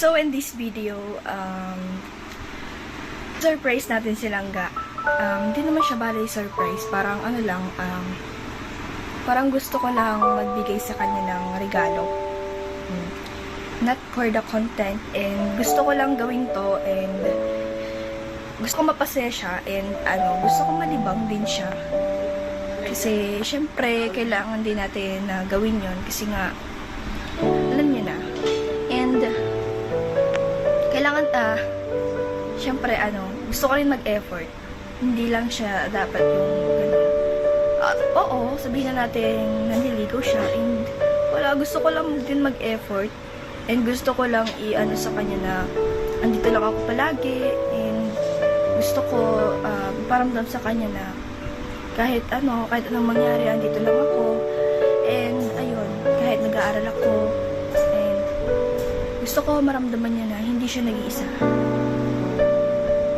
So in this video, um, surprise natin si Langga. Um, hindi naman siya bali surprise. Parang ano lang, um, parang gusto ko lang magbigay sa kanya ng regalo. Hmm. Not for the content and gusto ko lang gawin to and gusto ko mapasaya siya and ano, gusto ko malibang din siya. Kasi syempre kailangan din natin na gawin yon kasi nga ah syempre ano, gusto ko rin mag-effort. Hindi lang siya dapat yung ganun. Ah, oo, sabihin na natin nanliligaw siya. And wala, gusto ko lang din mag-effort. And gusto ko lang i-ano sa kanya na andito lang ako palagi. And gusto ko uh, paramdam sa kanya na kahit ano, kahit anong mangyari, andito lang ako gusto ko maramdaman niya na hindi siya nag-iisa.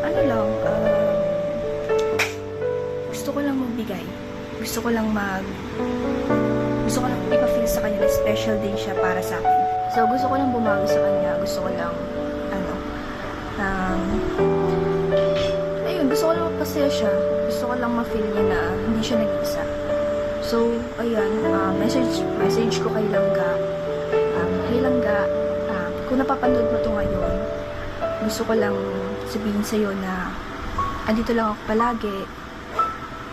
Ano lang um, gusto ko lang magbigay. Gusto ko lang mag gusto ko lang ipafeel sa kanya na special din siya para sa akin. So gusto ko lang bumawi sa kanya. Gusto ko lang ano um, ayun gusto ko lang magpasaya siya. Gusto ko lang ma-feel niya na hindi siya nag-iisa. So ayan uh, message message ko kay Langga kung napapanood mo to ngayon gusto ko lang sabihin sa'yo na andito lang ako palagi.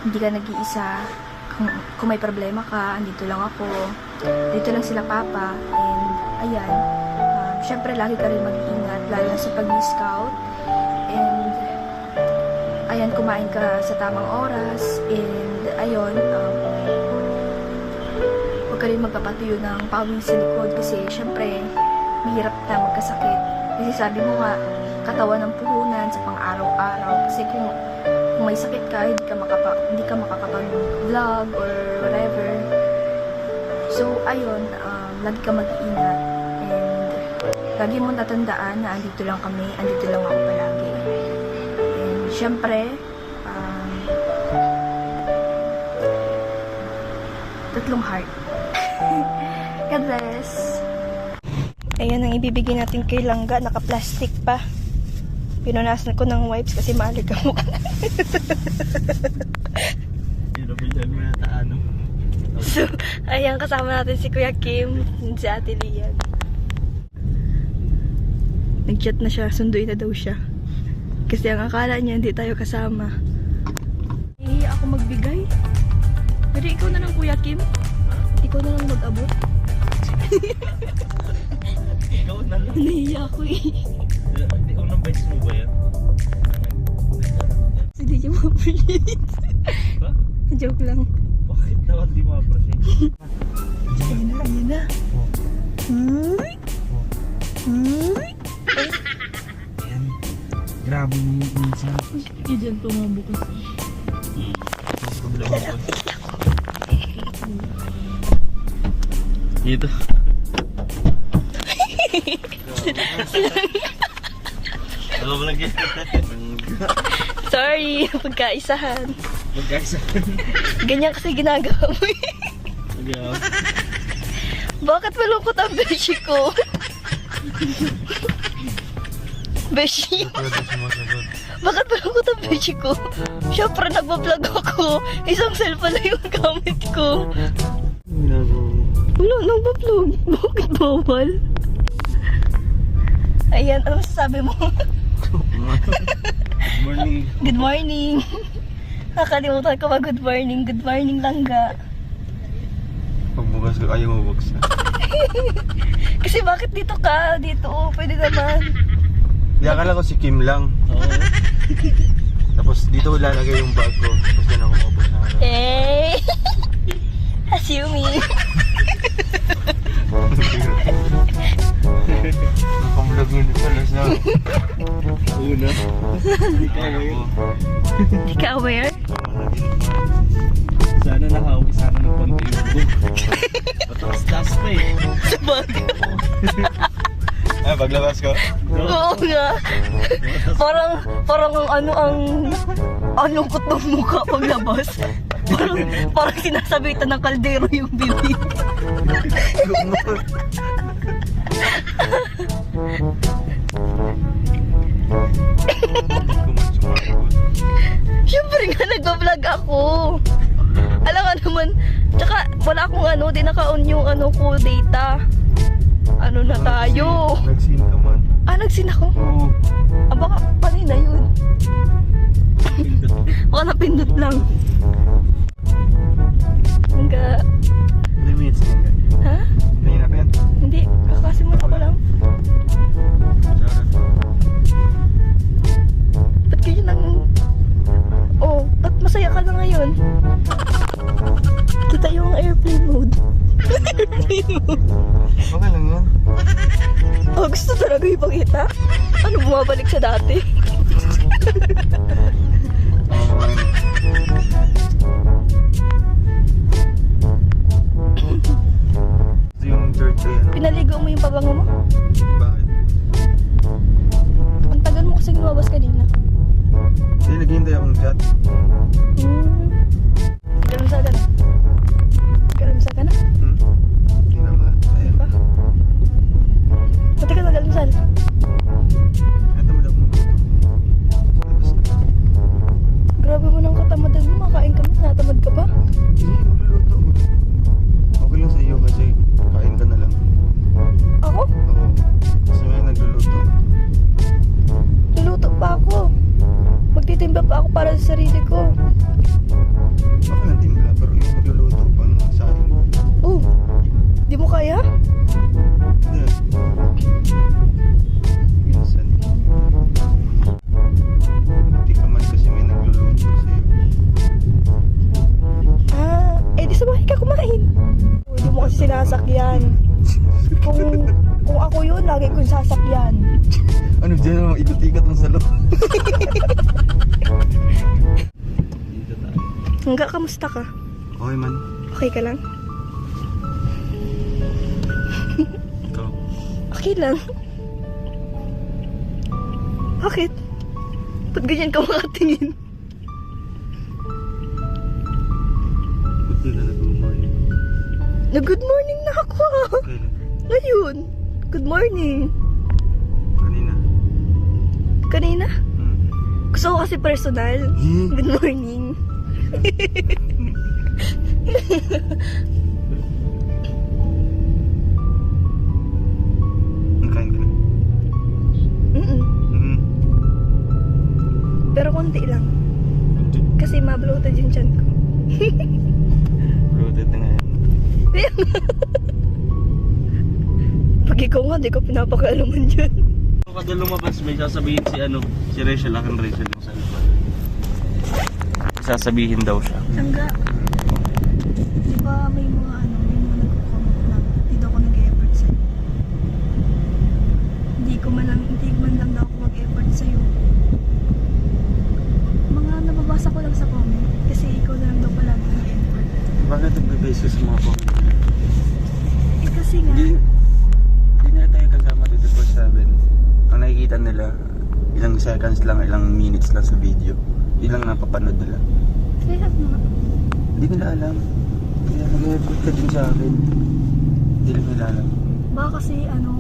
Hindi ka nag-iisa. Kung, kung may problema ka andito lang ako. Dito lang sila papa. And ayan. Um, syempre lagi ka rin mag-ingat lalo sa pag-scout. And ayan kumain ka sa tamang oras. And ayun um, huwag ka rin magpapatuyo ng pawis sa likod kasi syempre mahirap na magkasakit. Kasi sabi mo nga katawan ng puhunan sa pang-araw-araw. Kasi kung kung may sakit ka hindi ka makapa hindi ka makakapag-vlog or whatever. So ayun um, lagi ka mag-ingat and lagi mo tatandaan na andito lang kami andito lang ako palagi. And syempre um, tatlong heart. God bless Ayan ang ibibigay natin kay Langga. Naka-plastic pa. Pinunasan ko ng wipes kasi maalig ang mukha. Ano. so, ayan kasama natin si Kuya Kim, si Ate Lian. Nag-chat na siya, sunduin na daw siya. Kasi ang akala niya hindi tayo kasama. Nahihiya ako magbigay. Pero ikaw na lang Kuya Kim. Ikaw na lang mag-abot. Ikaw na lang. Nahihiya ako eh. Hindi, unang beses mo ba yan? Hindi niya ma-appreciate. Ba? Joke lang. Bakit naman di mo appreciate? Ayan na, ayan na. Uy! Uy! Yan. Grabe mo minsan. Hindi dyan tumabukas. Ang problema ko. Dito. Ano? Sorry, pagkaisahan. Magkaisa. Ganyan kasi ginagawa mo eh. Magawa. Bakit malungkot ang beshi ko? beshi? Bakit malungkot ang beshi ko? Siyempre, nagbablog ako. Isang cellphone na yung gamit ko. Ginagawa mo. Wala, nagbablog. Bakit bawal? Ayan, ano masasabi mo? Morning. Good morning. Nakalimutan ko mag good morning. Good morning, langga. Pagbukas ko, ayaw mo buksan. Kasi bakit dito ka? Dito, oh, pwede naman. Di akala ko si Kim lang. Oo. Tapos dito ko lalagay yung bag ko. Tapos yan ako ano. Eh! Assuming. Yun pala sa... Una. Hindi ka aware? Sana nakawi, sana ng konti yung book. Mataas-taas pa eh. Sabagay. Ah, paglabas ko. Oo nga. Parang, parang ang ano ang ang lungkot ng mukha paglabas. Parang, parang sinasabitan ng kaldero yung bibig. Siyempre nga nagbablog ako. Alam ka naman, tsaka wala akong ano, di naka-on yung ano ko, data. Ano na tayo? Nagsin ka man. Ah, nagsin ako? Oo. Ah, baka kanina yun. baka napindot lang. Sinasakyan. Kung, kung ako yun, lagi kong sasakyan. Ano dyan? Ikot-ikot ng salo. Dito tayo. Hangga, kamusta ka? Okay man. Okay ka lang? Ikaw. Okay lang. Bakit? Ba't ganyan ka makatingin? Ba't nila nag-morning? Na good morning na ako. Kailan? Ngayon. Good morning. Kanina. Kanina? Hmm. Gusto ko kasi personal. Eh? Good morning. Nakain ka na. Hmm. Pero konti lang. Kasi mabloated yung chan ko. Bloated na nga yan. Pag ikaw nga, di ko pinapakaalaman dyan. Kung kada lumabas, may sasabihin si ano, si Rachel, akin Rachel yung sa likod. Sasabihin daw siya. Sangga. Di ba may mga ano, may mga nagko-comment na hindi daw ako nag-effort sa'yo. Hindi ko man lang, hindi man lang daw ako mag-effort sa'yo. Mga nababasa ko lang sa comment kasi ikaw na lang daw palagi nag-effort. Bakit sa mga comment? Eh kasi nga, Hindi, hindi tayo kasama dito for 7. Ang nakikita nila, ilang seconds lang, ilang minutes lang sa video. Ilang napapanood nila. kaya nga. Hindi nila alam. Kaya nag-effort ka din sa akin. Hindi lang nila alam. Baka kasi ano,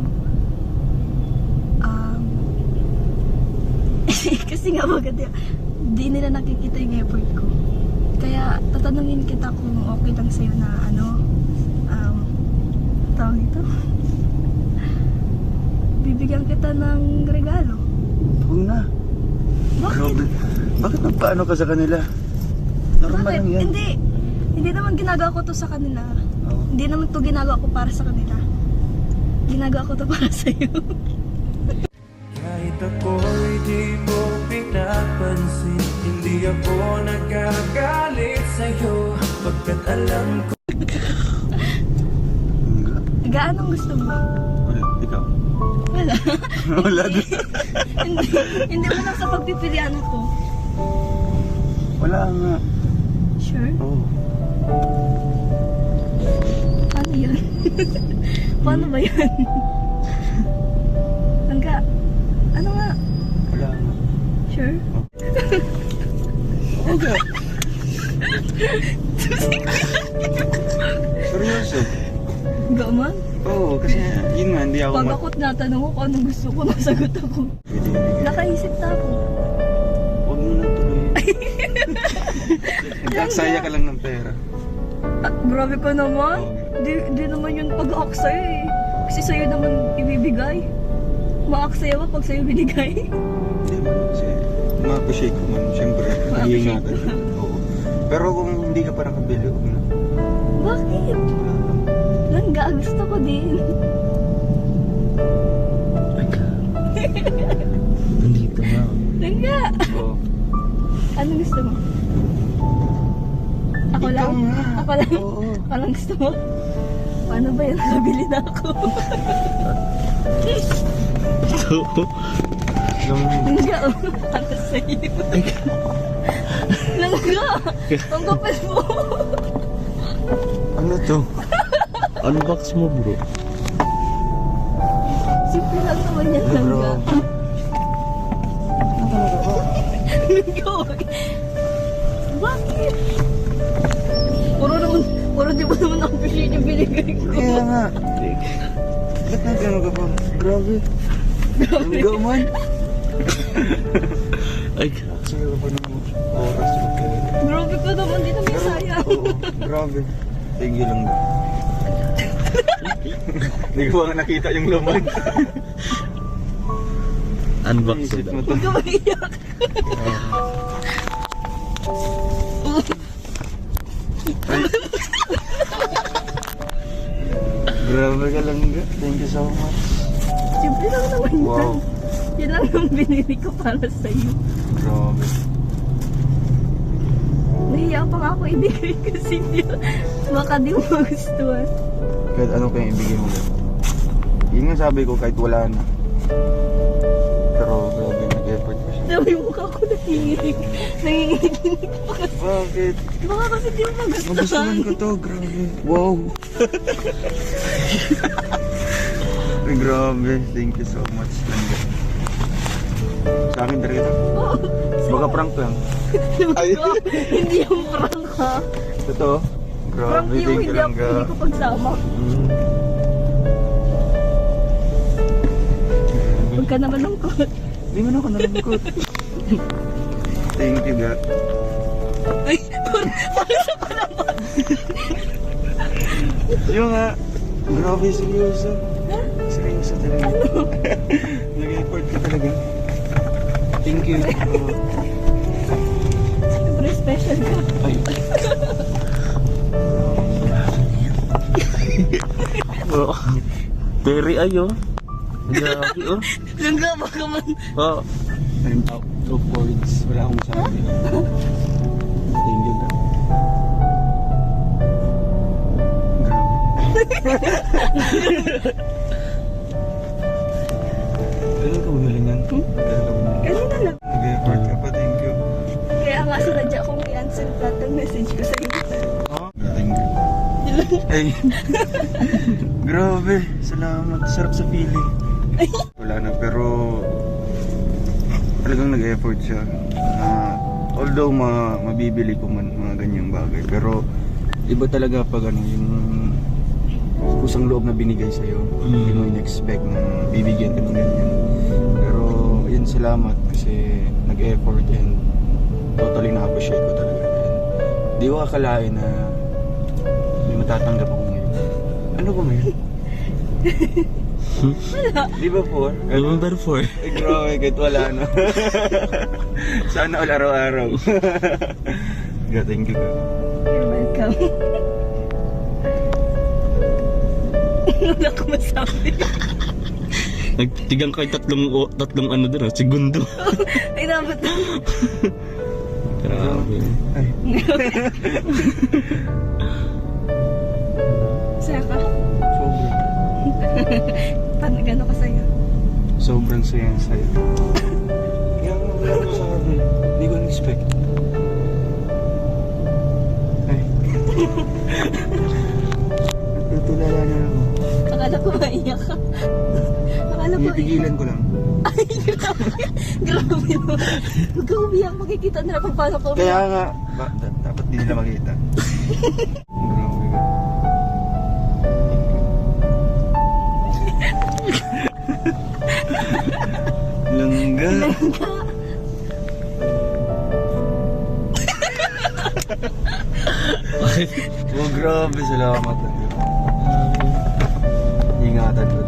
um, kasi nga maganda, di nila nakikita yung effort ko. Kaya tatanungin kita kung okay lang sa'yo na ano, tawag ito, bibigyan kita ng regalo. Huwag na. Bakit? Grabe. Bakit nagpaano ka sa kanila? Normal Bakit? lang yan. Hindi. Hindi naman ginagawa ko to sa kanila. Oo. Hindi naman to ginagawa ko para sa kanila. Ginagawa ko to para sa'yo. Kahit ako'y di mo pinapansin Hindi ako nagagalit sa'yo Pagkat alam ko Enggak. Gaanong gusto mo? Wala. Ikaw. Wala. Wala din. hindi, hindi mo lang sa pagpipilian ako. Wala nga. Sure? Oo. Paano yun? Paano ba yun? Hangga, ano nga? Wala nga. Sure? Okay. Seryoso? Gaman? Oo, kasi yun nga, hindi ako Pag mag- ako tinatanong ko kung anong gusto ko, nasagot ako. Pwede. Nakaisip na ako. Huwag mo na tuloy. Nagsaya ka lang ng pera. Ah, grabe ka naman. Di, di naman yun pag-aaksaya eh. Kasi sa'yo naman ibibigay. Maaksaya mo pag sa'yo binigay. Hindi man kasi ma-appreciate ko man. Siyempre, iingatan. Oo. Pero kung hindi ka pa nakabili, huwag na. Bakit? Langga, gusto ko din. Nandito nga. Langga! Oo. Ano gusto mo? Ako Ikaw lang? nga. Ako lang? Oo. Ako lang gusto mo? Paano ba yan? Nakabili na ako. Langga, oh. Para sa'yo. Langga! Ang kapal mo. Ano to? Unbox mo bro. Simple lang naman yan, Ano, bro? Oy. Bakit? Puro naman, puro di ba naman ako pili yung binigay ko? Kaya nga. Ba't na gano'n ka pa? Grabe. Ang gaman. Ay, Sa'yo ka pa ng oras. Grabe ka naman, di na may sayang. Oo, grabe. Thank you lang. Hindi ko nga nakita yung laman. unbox Isip daw. mo to. Huwag ka maiyak. Grabe ka lang. Thank you so much. Simple lang naman yan. Wow. Yan lang ang binili ko para sa'yo. Grabe. Nahiya pa nga ako ibigay kasi di, baka di mo magustuhan. Kahit ano kayong ibigay mo. Yun nga sabi ko kahit wala na. Pero grabe nag-effort ko siya. Sabi mo mukha ko nanginginig. Nanginginig pa kasi. Bakit? Baka kasi di mo magustuhan. Magustuhan ko to, grabe. Wow. Ay, grabe. Thank you so much. Langga. Sa akin talaga. Oo. Baka prank lang. Ay. hindi yung prank ha. Totoo? Grabe, thank you hindi, ako, hindi ko pagsama. Mm. Huwag ka naman lungkot. Hindi mo na ako nalungkot. thank you, ga. Ay, parang sa palaman. Yung nga. Grabe, seryoso. Seryoso talaga. Nag-effort ka talaga. Thank you. Siyempre special ka. Ay. Oh. Terry ayo. Grabe oh. Langga, baka man. Oh. I'm out of words. Wala akong masabi. Thank you, ga. Grabe. Kailan ka bumili niyan? Kailan ka lang. Nag-effort ka pa, thank you. Kaya nga sinadya kong i-answer lahat ng message ko sa'yo. Oh, thank you. Ay. Grabe. Salamat. Sarap sa feeling. Wala na, pero talagang nag-effort siya. Ah, although ma mabibili ko man mga ganyang bagay, pero iba talaga pag ano, yung kusang loob na binigay sa'yo. Hindi mo in-expect na bibigyan ka ng ganyan. Pero yun, salamat kasi nag-effort and totally na-appreciate ko talaga. And di ko akalain na may matatanggap ako. Ano ba ngayon? Di ba po? Number 4. Ay, grabe, kahit wala na. Sana all araw-araw. God, thank you. You're welcome. Wala ko masabi. Nagtigang kay tatlong o, tatlong ano doon, segundo. Ay, dapat na. Grabe. Paano gano'n ka sa'yo? Sobrang saya saya. Kaya nga wala ko sabi. Hindi ko expect. Ay. Natutulala na ako. Akala ko maiyak ka. Akala ko Pipigilan ko lang. Grabe mo. Huwag ka umiyak. Makikita nila kung paano ka Kaya umiyak. nga, ba, da- dapat di nila makita. Langga. Oh, grabe. Salamat. Ingatan ko